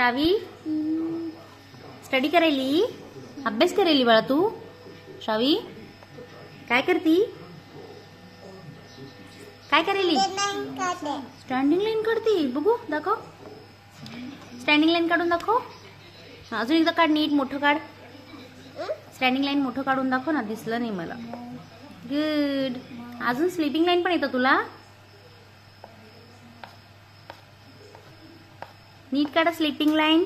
श्रावी study करायली अभ्यास करायली बाळा तू श्रावी काय करती काय करायली स्टँडिंग लाईन काढती बघू दाखव स्टँडिंग लाईन काढून दाखव अजून एकदा काढ नीट मोठं काढ स्टँडिंग लाईन मोठं काढून दाखव ना दिसलं नाही मला गुड अजून स्लीपिंग लाईन पण येतं तुला नीट काढा स्लीपिंग लाईन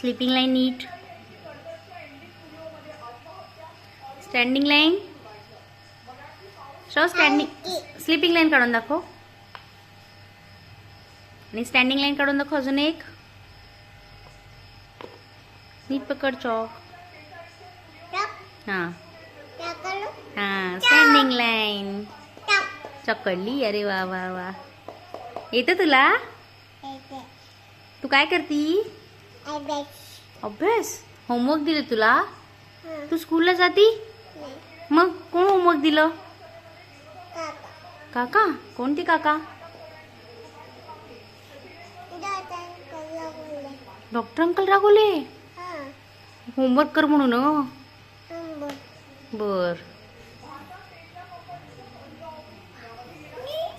स्लीपिंग लाईन नीट standing line show standing sleeping line काढून दाखव आणि स्टँडिंग लाईन काढून दाखव अजून एक नीट पकड चॉक हां हां स्टँडिंग लाईन चकडली अरे वा वा वा येतं तुला? तू काय करती? अभ्यास. होमवर्क दिलं तुला? तू स्कूलला जाती? मग कोण होमवर्क दिलं? काका. कोणते काका? डॉक्टर अंकल रागवले? होमवर्क कर म्हणून हं. बर.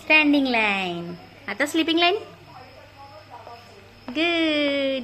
Standing line atau sleeping line good.